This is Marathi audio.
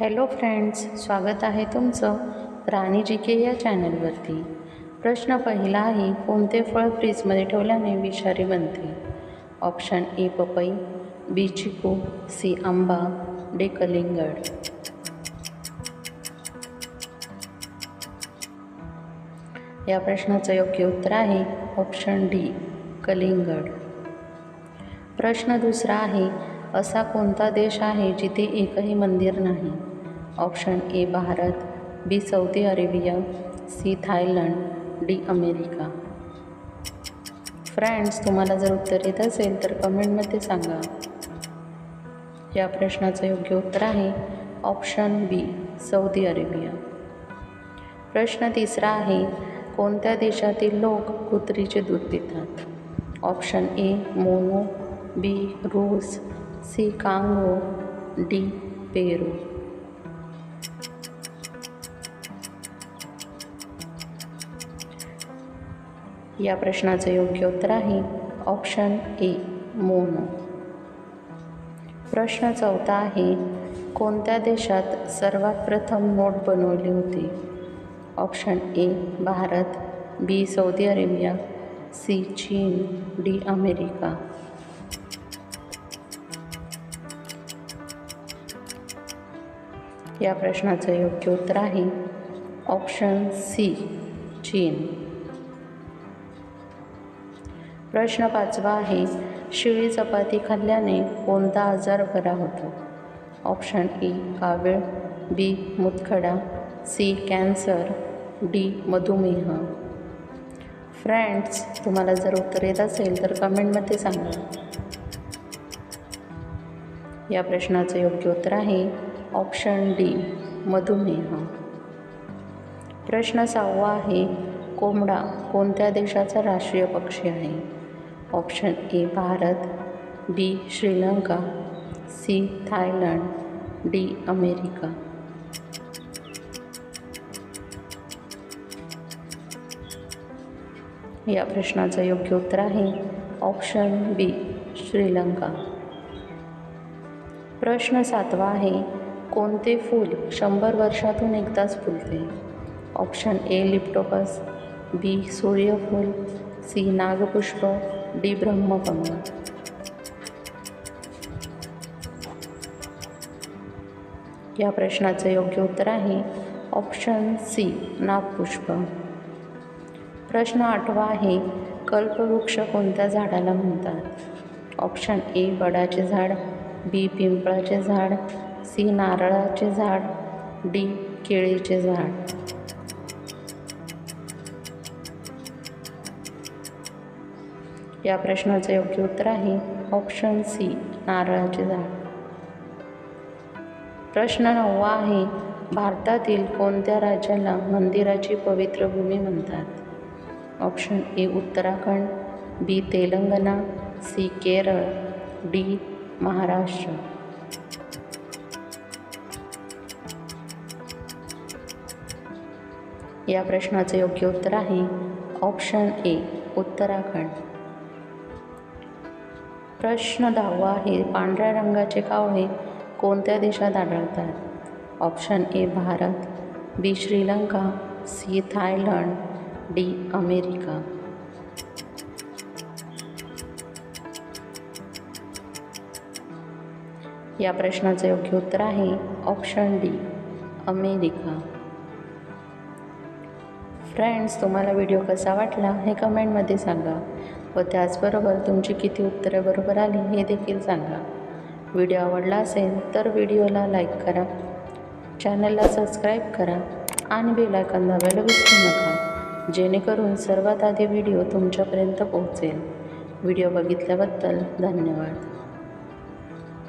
हॅलो फ्रेंड्स स्वागत आहे तुमचं राणी जी के या चॅनलवरती. प्रश्न पहिला आहे कोणते फळ फ्रीजमध्ये ठेवल्याने विषारी बनते? ऑप्शन ए पपई बी चिकू सी आंबा डी कलिंगड. या प्रश्नाचं योग्य उत्तर आहे ऑप्शन डी कलिंगड. प्रश्न दुसरा आहे असा कोणता देश आहे जिथे एकही मंदिर नाही? Option A Bharat B Saudi Arabia C Thailand D America. Friends तुम्हाला जर उत्तर येत असेल तर कमेंटमध्ये सांगा. या प्रश्नाचं योग्य उत्तर आहे ऑप्शन बी सौदी अरेबिया. प्रश्न तिसरा आहे कोणत्या देशातील लोक कुत्रीचे दूध पितात? ऑप्शन ए मोनो बी रूस सी कांगो डी पेरू. या प्रश्नाचं योग्य उत्तर आहे. Option A mono. प्रश्न चौथा आहे कोणत्या देशात सर्वात प्रथम नोट बनवली होती? Option A Bharat. B Saudi Arabia. C चीन. D America. या प्रश्नाचं योग्य उत्तर आहे. ऑप्शन सी चीन. प्रश्न पाचवा आहे शिळी चपाती खाल्ल्याने कोणता आजार बरा होतो? ऑप्शन ए कावीळ बी मुतखडा सी कॅन्सर डी मधुमेह. फ्रेंड्स तुम्हाला जर उत्तर येत असेल तर कमेंटमध्ये सांगा. या प्रश्नाचं योग्य उत्तर आहे ऑप्शन डी मधुमेह. प्रश्न सहावा आहे कोंबडा कोणत्या देशाचा राष्ट्रीय पक्षी आहे? Option A Bharat B Sri Lanka C Thailand D America. या प्रश्नाचं योग्य उत्तर आहे ऑप्शन बी श्रीलंका. प्रश्न सातवा आहे कोणते फूल शंभर वर्षातून एकदाच फुलते? ऑप्शन ए लिप्टोपस बी सूर्यफूल सी नागपुष्प डी ब्रह्मकमळ या प्रश्नाचं योग्य उत्तर आहे ऑप्शन सी नागपुष्प. प्रश्न आठवा आहे कल्पवृक्ष कोणत्या झाडाला म्हणतात? ऑप्शन ए वडाचे झाड बी पिंपळाचे झाड सी नारळाचे झाड डी केळीचे झाड. या प्रश्नाचं योग्य उत्तर आहे. ऑप्शन सी नारळाचे झाड. प्रश्न नववा आहे भारतातील कोणत्या राज्याला मंदिराची पवित्र भूमी म्हणतात? Option A Uttarakhand B Telangana C Kerala D Maharashtra. या प्रश्नाचं योग्य उत्तर आहे ऑप्शन ए उत्तराखंड. प्रश्न दहावा आहे पांढऱ्या रंगाचे कावळे कोणत्या देशात आढळतात? Option A Bharat B Sri Lanka C Thailand D America. या प्रश्नाचं योग्य उत्तर आहे ऑप्शन डी अमेरिका. फ्रेंड्स तुम्हाला व्हिडिओ कसा वाटला हे कमेंटमध्ये सांगा. व त्याचबरोबर तुमची किती उत्तरे बरोबर आली हे देखील सांगा. व्हिडिओ आवडला असेल तर व्हिडिओला लाईक करा. चॅनलला सबस्क्राईब करा आणि बेलायकन दाबायला विसरू नका. जेणेकरून सर्वात आधी व्हिडिओ तुमच्यापर्यंत पोहोचेल. व्हिडिओ बघितल्याबद्दल धन्यवाद.